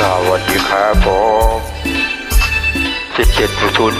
สวัสดีครับผมสิบเจ็ดศูน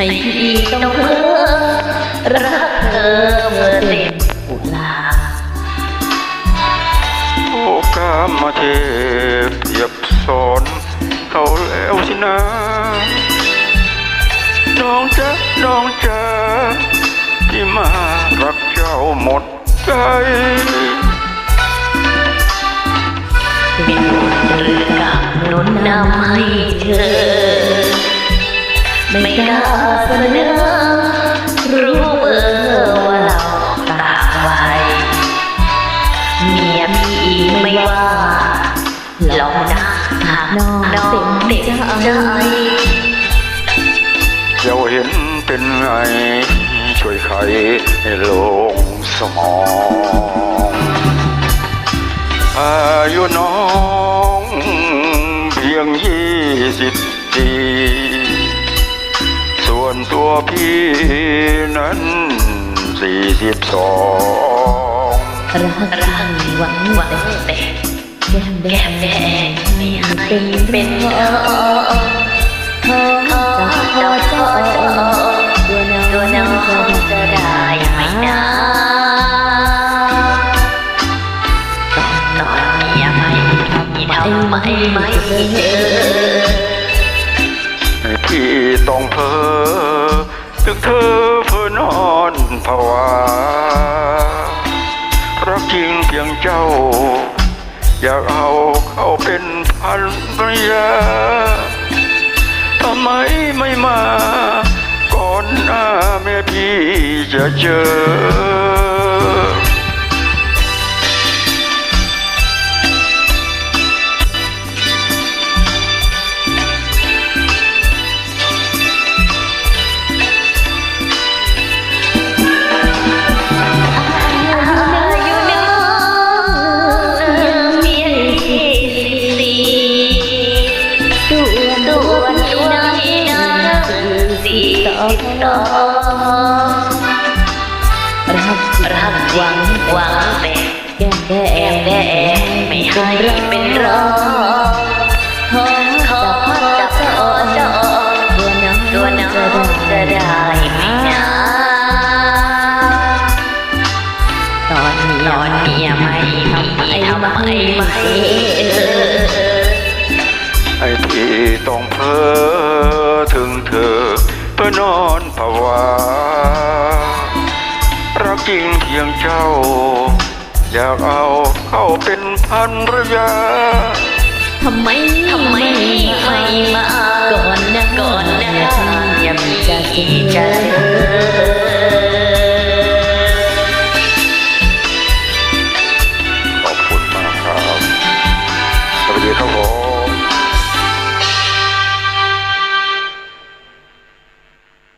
ให้พี่ต้องเพ้อรักเธอเมื่อเต็มอุลาโอกามาเทพเทียบสอนเขาแล้วสินะน้องจ๊ะน้องจ๊ะที่มารักเจ้าหมดใจเป็นหรือกับหนุนนำให้เธอ ไม่กล้าเสนอรู้เบอร์ว่าเราต่างวัยเมียพี่ไม่ว่าลองนะหากน้องเต็มใจเจ้าเห็นเป็นไงช่วยไขให้ลงสมองอายุน้อง ตัวพี่นั้นสี่สิบสองรักรักหวังหวังแต่แก้มแก้มแดงไม่ให้เป็นพอขอขอขอตัวน้องตัวน้องจะได้ไหมนะตอนนอนเมียไม่ทำทำไม่ไม่เจอพี่ต้องเพ้อ ถึงเธอเพื่อนอนภาวารักจริงเพียงเจ้า อยากเอาเข้าเป็นพันภรรยาทำไมไม่มา ก่อนหน้าแม่พี่จะเจอ สี่ต่อรักรักหวังหวังแต่แก้มแดงแดงไม่ให้เป็นรองขอขอจับจอจอตัวน้องตัวน้องจะได้ไหมนะตอนนี้ตอนนี้ไม่ทำไมีทำไมไม่เออให้พี่ต้องเพ้อ ถึงเธอเพื่อนอนภาวารักจริงเพียงเจ้า อยากเอาเข้าเป็นพันรยาทำไมทำไมไม่มาก่อนนะก่อนนะยังมีจะเจอ